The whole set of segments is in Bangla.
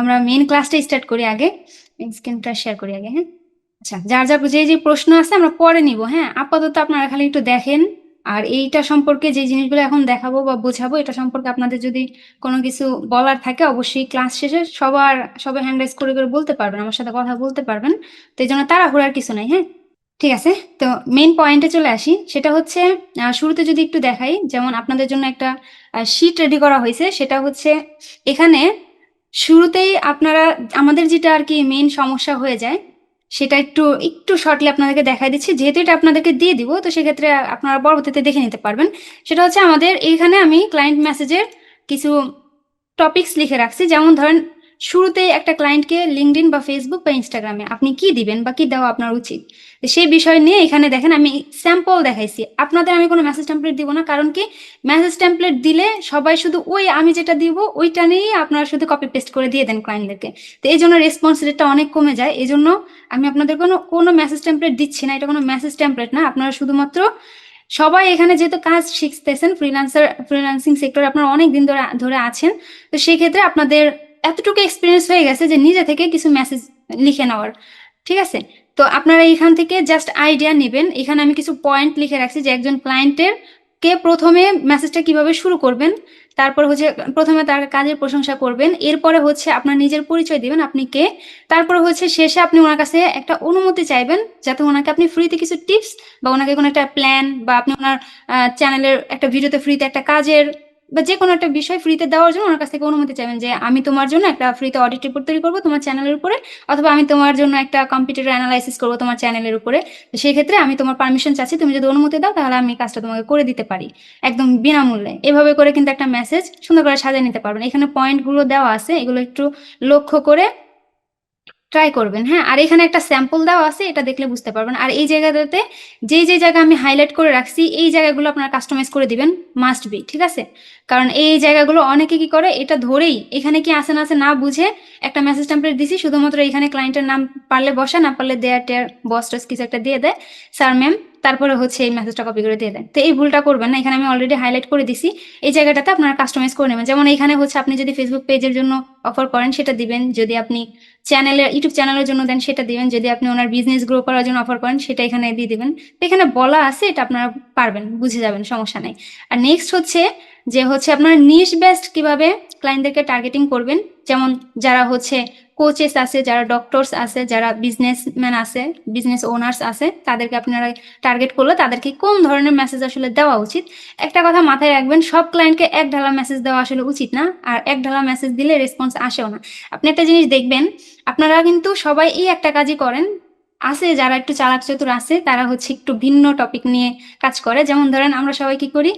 আমরা মেন ক্লাসটা স্টার্ট করি আগে স্ক্রিনটা শেয়ার করি আগে হ্যাঁ? আচ্ছা যার যার যে যে প্রশ্ন আছে আমরা পরে নিব হ্যাঁ? আপাতত আপনারা খালি একটু দেখেন, আর এইটা সম্পর্কে যে জিনিসগুলো এখন দেখাবো বা বোঝাবো, এটা সম্পর্কে আপনাদের যদি কোনো কিছু বলার থাকে, অবশ্যই ক্লাস শেষে সবার, সবাই হ্যান্ড রাইজ করে করে বলতে পারবেন, আমার সাথে কথা বলতে পারবেন। তো এই জন্য তাড়াহুড়ার কিছু নাই হ্যাঁ? ঠিক আছে? তো মেন পয়েন্টে চলে আসি, সেটা হচ্ছে শুরুতে যদি একটু দেখাই, যেমন আপনাদের জন্য একটা শিট রেডি করা হয়েছে, সেটা হচ্ছে এখানে শুরুতেই আপনারা, আমাদের যেটা আর কি মেন সমস্যা হয়ে যায়, সেটা একটু একটু শর্টলি আপনাদেরকে দেখাই দিচ্ছি। যেহেতু এটা আপনাদেরকে দিয়ে দিব, তো সেক্ষেত্রে আপনারা পরবর্তীতে দেখে নিতে পারবেন। সেটা হচ্ছে আমাদের, এইখানে আমি ক্লায়েন্ট মেসেজের কিছু টপিকস লিখে রাখছি। যেমন ধরেন শুরুতেই একটা ক্লায়েন্টকে লিঙ্কডিন বা ফেসবুক বা ইনস্টাগ্রামে আপনি কি দিবেন বা কি দেওয়া আপনার উচিত? সেই বিষয় নিয়ে এখানে দেখেন, আমি স্যাম্পল দেখাইছি। আপনাদের আমি কোনো মেসেজ টেমপ্লেট দিব না, কারণ কি মেসেজ টেমপ্লেট দিলে সবাই শুধু ওই আমি যেটা দিব, ওইটা নিয়েই আপনারা শুধু কপি পেস্ট করে দিয়ে দেন ক্লায়েন্টদেরকে তো এই জন্য রেসপন্স রেটটা অনেক কমে যায়। এই জন্য আমি আপনাদের কোনো কোনো মেসেজ টেমপ্লেট দিচ্ছি না, এটা কোনো মেসেজ টেমপ্লেট না। আপনারা শুধুমাত্র সবাই এখানে যেহেতু কাজ শিখতেছেন ফ্রিল্যান্সার ফ্রিল্যান্সিং সেক্টরে আপনারা অনেক দিন ধরে ধরে আছেন, তো সেই ক্ষেত্রে আপনাদের এতটুকু এক্সপিরিয়েন্স হয়ে গেছে যে নিজে থেকে কিছু মেসেজ লিখে নেওয়ার। ঠিক আছে? তো আপনারা এখান থেকে জাস্ট আইডিয়া নেবেন। এখানে আমি কিছু পয়েন্ট লিখে রাখছি যে একজন ক্লায়েন্টের কে প্রথমে মেসেজটা কীভাবে শুরু করবেন, তারপর হচ্ছে প্রথমে তার কাজের প্রশংসা করবেন, এরপরে হচ্ছে আপনার নিজের পরিচয় দিবেন আপনি কে, তারপরে হচ্ছে শেষে আপনি ওনার কাছে একটা অনুমতি চাইবেন যাতে ওনাকে আপনি ফ্রিতে কিছু টিপস বা ওনাকে কোনো একটা প্ল্যান বা আপনি ওনার চ্যানেলের একটা ভিডিওতে ফ্রিতে একটা কাজের বা যে কোনো একটা বিষয় ফ্রিতে দেওয়ার জন্য ওনার কাছ থেকে অনুমতি চাইবেন যে আমি তোমার জন্য একটা ফ্রিতে অডিট রিপোর্ট তৈরি করব তোমার চ্যানেলের উপরে, অথবা আমি তোমার জন্য একটা কম্পিউটার অ্যানালাইসিস করব তোমার চ্যানেলের উপরে। সেই ক্ষেত্রে আমি তোমার পারমিশন চাচ্ছি, তুমি যদি অনুমতি দাও তাহলে আমি কাজটা তোমাকে করে দিতে পারি। একদম বিনামূল্যে। এভাবে করে কিন্তু একটা মেসেজ সুন্দর করে সাজিয়ে নিতে পারবেন। এখানে পয়েন্টগুলো দেওয়া আছে, এগুলো একটু লক্ষ্য করে ট্রাই করবেন হ্যাঁ? আর এখানে একটা স্যাম্পল দেওয়া আছে, এটা দেখলে বুঝতে পারবেন। আর এই জায়গাটাতে যেই যে জায়গা আমি হাইলাইট করে রাখছি, এই জায়গাগুলো আপনারা কাস্টমাইজ করে দিবেন মাস্ট বি ঠিক আছে? কারণ এই জায়গাগুলো অনেকে কি করে, এটা ধরেই, এখানে কি আছে না আছে না বুঝে একটা মেসেজ টেম্পলেট দিছি, শুধুমাত্র এখানে ক্লায়েন্টের নাম পারলে বসা, না পারলে দেয়ার টেয়ার বস টস কিছু একটা দিয়ে দেয়। স্যার ম্যাম তারপরে হচ্ছে এই মেসেজটা কপি করে দিয়ে দেন। তো এই ভুলটা করবেন না, এখানে আমি অলরেডি হাইলাইট করে দিছি। এই জায়গাটাতে আপনারা কাস্টমাইজ করে নেবেন। যেমন এখানে হচ্ছে আপনি যদি ফেসবুক পেজের জন্য অফার করেন, সেটা দিবেন। যদি আপনি চ্যানেলের ইউটিউব চ্যানেলের জন্য দেন, সেটা দিবেন। যদি আপনি ওনার বিজনেস গ্রো করার জন্য অফার করেন, সেটা এখানে দিয়ে দিবেন। তো এখানে বলা আছে, এটা আপনারা পারবেন, বুঝে যাবেন, সমস্যা নাই। আর নেক্সট হচ্ছে যে হচ্ছে আপনারা নিশ বেস্ট কীভাবে ক্লায়েন্টদেরকে টার্গেটিং করবেন। যেমন যারা হচ্ছে কোচেস আছে, যারা ডক্টরস আছে, যারা বিজনেসম্যান আছে বিজনেস ওনার্স আছে, তাদেরকে আপনারা টার্গেট করলে তাদেরকে কোন ধরনের মেসেজ আসলে দেওয়া উচিত? একটা কথা মাথায় রাখবেন, সব ক্লায়েন্টকে এক ঢালা মেসেজ দেওয়া আসলে উচিত না, আর এক ঢালা মেসেজ দিলে রেসপন্স আসেও না। আপনি একটা জিনিস দেখবেন, আপনারা কিন্তু সবাই এই একটা কাজই করেন, আছে যারা একটু চালাক চতুর আছে, তারা হচ্ছে একটু ভিন্ন টপিক নিয়ে কাজ করে। যেমন ধরেন আমরা সবাই কি করি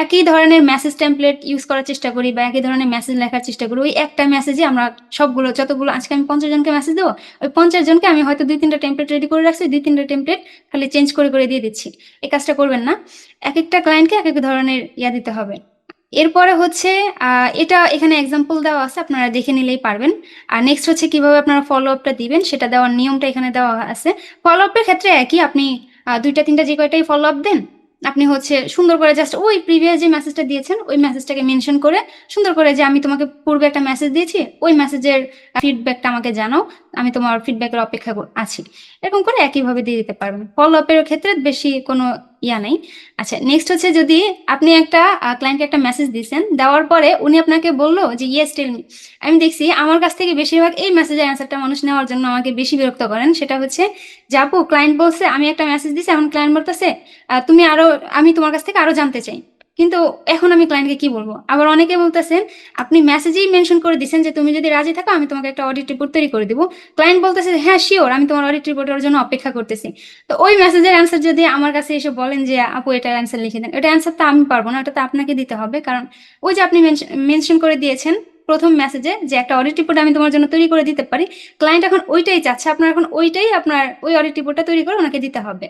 একই ধরনের মেসেজ টেমপ্লেট ইউজ করার চেষ্টা করি বা একই ধরনের মেসেজ লেখার চেষ্টা করি। ওই একটা মেসেজে আমরা সবগুলো, যতগুলো, আজকে আমি পঞ্চাশ জনকে মেসেজ দেবো, ওই পঞ্চাশ জনকে আমি হয়তো দুই তিনটা টেমপ্লেট রেডি করে রাখছি, দুই তিনটা টেমপ্লেট খালি চেঞ্জ করে করে দিয়ে দিচ্ছি। এই কাজটা করবেন না। এক একটা ক্লায়েন্টকে এক এক ধরনের ইয়া দিতে হবে। এরপরে হচ্ছে এটা এখানে এক্সাম্পল দেওয়া আছে, আপনারা দেখে নিলেই পারবেন। আর নেক্সট হচ্ছে কীভাবে আপনারা ফলো আপটা দিবেন, সেটা দেওয়ার নিয়মটা এখানে দেওয়া আছে। ফলো আপের ক্ষেত্রে একই, আপনি দুইটা, তিনটা যে কয়টাই ফলো আপ দেন আপনি হচ্ছে সুন্দর করে জাস্ট ওই প্রিভিয়াস যে মেসেজটা দিয়েছেন, ওই মেসেজটাকে মেনশন করে সুন্দর করে যে আমি তোমাকে পূর্বে একটা মেসেজ দিয়েছি, ওই মেসেজের ফিডব্যাকটা আমাকে জানাও, আমি তোমার ফিডব্যাকের অপেক্ষা আছি। এরকম করে একইভাবে দিয়ে দিতে পারবেন। ফলো আপের ক্ষেত্রে বেশি কোনো ইয়া নাই। আচ্ছা নেক্সট হচ্ছে যদি আপনি একটা ক্লায়েন্টকে একটা মেসেজ দিয়েছেন দেওয়ার পরে উনি আপনাকে বলল যে ইয়েস টেল মি আমি দেখছি আমার কাছ থেকে বেশিরভাগ এই মেসেজের অ্যান্সারটা মানুষ নেওয়ার জন্য আমাকে বেশি বিরক্ত করেন। সেটা হচ্ছে, যে, আপু ক্লায়েন্ট বলছে, আমি একটা মেসেজ দিছি, এখন ক্লায়েন্ট বলতেছে তুমি আরও, আমি তোমার কাছ থেকে আরও জানতে চাই। কিন্তু এখন আমি ক্লায়েন্টকে কি বলব? আবার অনেকে বলতেছেন, আপনি মেসেজেই মেনশন করে দিচ্ছেন যে তুমি যদি রাজি থাকো, আমি তোমাকে একটা অডিট রিপোর্ট তৈরি করে দেবো। ক্লায়েন্ট বলতেছে হ্যাঁ শিওর আমি তোমার অডিট রিপোর্টের জন্য অপেক্ষা করতেছি। তো ওই মেসেজের অ্যান্সার যদি আমার কাছে এসে বলেন যে, আপু, এটা অ্যান্সার লিখে দেন। এটা অ্যান্সার তো আমি পারব না, ওটা তো আপনাকে দিতে হবে। কারণ ওই যে আপনি মেনশন করে দিয়েছেন প্রথম মেসেজে যে একটা অডিট রিপোর্ট আমি তোমার জন্য তৈরি করে দিতে পারি। ক্লায়েন্ট এখন ওইটাই চাচ্ছে, আপনার এখন ওইটাই আপনার ওই অডিট রিপোর্টটা তৈরি করে ওনাকে দিতে হবে।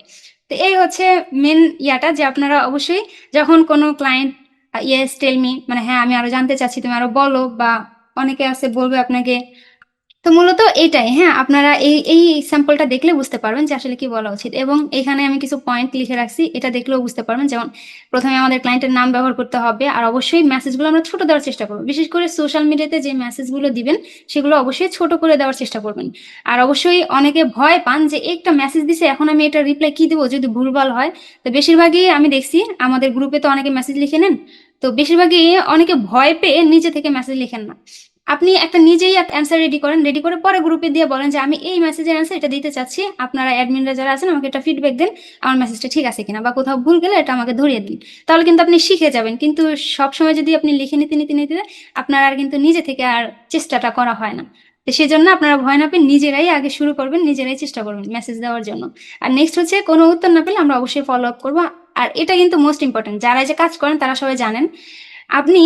তো এই হচ্ছে মেন ইয়াটা যে আপনারা অবশ্যই যখন কোনো ক্লায়েন্ট ইয়েস টেল মি মানে হ্যাঁ আমি আরও জানতে চাচ্ছি, তুমি আরও বলো বা অনেকে আছে বলবে আপনাকে তো মূলত এটাই হ্যাঁ আপনারা এই এই স্যাম্পলটা দেখলে বুঝতে পারবেন যে আসলে কি বলা উচিত। এবং এখানে আমি কিছু পয়েন্ট লিখে রাখছি, এটা দেখলেও বুঝতে পারবেন। যেমন প্রথমে আমাদের ক্লায়েন্টের নাম ব্যবহার করতে হবে, আর অবশ্যই মেসেজগুলো আমরা ছোট দেওয়ার চেষ্টা করব। বিশেষ করে সোশ্যাল মিডিয়াতে যে মেসেজগুলো দিবেন, সেগুলো অবশ্যই ছোট করে দেওয়ার চেষ্টা করবেন। আর অবশ্যই অনেকে ভয় পান যে একটা মেসেজ দিছে, এখন আমি এটা রিপ্লাই কি দেবো যদি ভুলভাল হয়? তো বেশিরভাগই আমি দেখছি, আমাদের গ্রুপে তো অনেকে মেসেজ লিখে নেন, তো বেশিরভাগই অনেকে ভয় পেয়ে নিজে থেকে মেসেজ লিখেন না। আপনি একটা নিজেই অ্যান্সার রেডি করেন রেডি করে পরে গ্রুপে দিয়ে বলেন যে, আমি এই মেসেজের অ্যান্সার এটা দিতে চাচ্ছি। আপনারা অ্যাডমিনরা যারা আছেন, আমাকে একটা ফিডব্যাক দেন, আমার মেসেজটা ঠিক আছে কিনা বা কোথাও ভুল গেলে এটা আমাকে ধরিয়ে দিন। তাহলে কিন্তু আপনি শিখে যাবেন। কিন্তু সবসময় যদি আপনি লিখে নিতে নিতে নিতে আপনার আর কিন্তু নিজে থেকে আর চেষ্টাটা করা হয় না। তো সেই জন্য আপনারা ভয় না পেয়ে নিজেরাই আগে শুরু করবেন, নিজেরাই চেষ্টা করবেন মেসেজ দেওয়ার জন্য। আর নেক্সট হচ্ছে, কোনো উত্তর না পেলে আমরা অবশ্যই ফলো আপ করব। আর এটা কিন্তু মোস্ট ইম্পর্টেন্ট যারা যে কাজ করেন, তারা সবাই জানেন। আপনি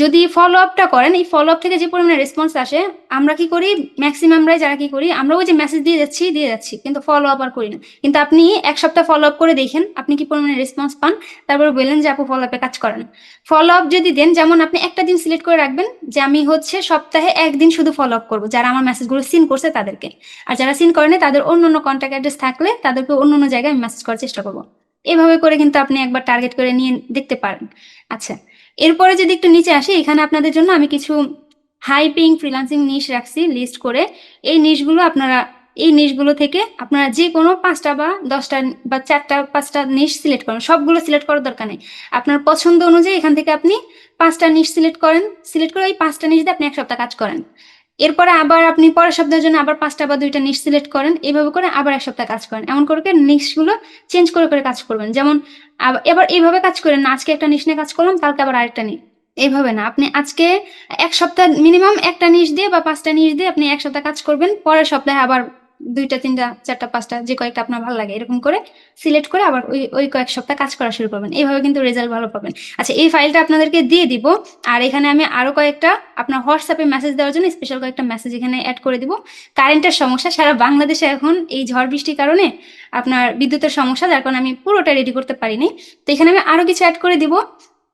যদি ফলো আপটা করেন, এই ফলো আপ থেকে যে পরিমাণে রেসপন্স আসে, আমরা কি করি? ম্যাক্সিমামরাই যারা কি করি, আমরা ওই যে মেসেজ দিয়ে যাচ্ছি দিয়ে যাচ্ছি, কিন্তু ফলো আপ আর করি না। কিন্তু আপনি এক সপ্তাহ ফলো আপ করে দেখেন, আপনি কি পরিমাণে রেসপন্স পান, তারপরে বললেন যে আপু ফলো আপে কাজ করেন। ফলো আপ যদি দেন, যেমন আপনি একটা দিন সিলেক্ট করে রাখবেন, যে আমি হচ্ছে সপ্তাহে একদিন শুধু ফলো আপ করব, যারা আমার মেসেজগুলো সিন করছে তাদেরকে। আর যারা সিন করেনি তাদের অন্য অন্য কন্ট্যাক্ট অ্যাড্রেস থাকলে তাদেরকে অন্য অন্য জায়গায় আমি মেসেজ করার চেষ্টা করব। এভাবে করে কিন্তু আপনি একবার টার্গেট করে নিয়ে দেখতে পারেন। আচ্ছা এরপরে যদি একটু নিচে আসি, এখানে আপনাদের জন্য আমি কিছু হাই পেইং ফ্রিলান্সিং নিশ রাখছি লিস্ট করে। এই নিশগুলো আপনারা, এই নিশগুলো থেকে আপনারা যে কোনো পাঁচটা বা দশটা বা চারটা, পাঁচটা নিশ সিলেক্ট করেন। সবগুলো সিলেক্ট করার দরকার নেই। আপনার পছন্দ অনুযায়ী এখান থেকে আপনি পাঁচটা নিশ সিলেক্ট করেন। সিলেক্ট করে ওই পাঁচটা নিশ দিয়ে আপনি এক সপ্তাহ কাজ করেন। এরপরে আবার আপনি পরের সপ্তাহের জন্য আবার পাঁচটা বা দুইটা নিশ সিলেক্ট করেন এইভাবে করে আবার এক সপ্তাহ কাজ করেন। এমন করে নিশগুলো চেঞ্জ করে করে কাজ করবেন। যেমন এবার এইভাবে কাজ করেন না, আজকে একটা নিশ নিয়ে কাজ করলাম, কালকে আবার আরেকটা নিই এইভাবে না, আপনি আজকে এক সপ্তাহ মিনিমাম একটা নিশ দিয়ে বা পাঁচটা নিশ দিয়ে আপনি এক সপ্তাহ কাজ করবেন, পরের সপ্তাহে আবার দুইটা, তিনটা, চারটা, পাঁচটা, যে কয়েকটা আপনার ভালো লাগে, এরকম করে সিলেক্ট করে আবার ওই ওই কয়েক সপ্তাহ কাজ করা শুরু করবেন। এইভাবে কিন্তু রেজাল্ট ভালো পাবেন। আচ্ছা এই ফাইলটা আপনাদেরকে দিয়ে দিব, আর এখানে আমি আরও কয়েকটা আপনার হোয়াটসঅ্যাপে মেসেজ দেওয়ার জন্য স্পেশাল কয়েকটা মেসেজ এখানে অ্যাড করে দিব। কারেন্টের সমস্যা, সারা বাংলাদেশে এখন এই ঝড় বৃষ্টির কারণে আপনার বিদ্যুতের সমস্যা, যার কারণে আমি পুরোটা রেডি করতে পারিনি। তো এখানে আমি আরও কিছু অ্যাড করে দিব।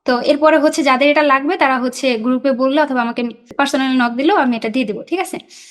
তো এরপরে হচ্ছে যাদের এটা লাগবে, তারা হচ্ছে গ্রুপে বললে অথবা আমাকে পার্সোনালি নক দিলেও আমি এটা দিয়ে দেবো, ঠিক আছে?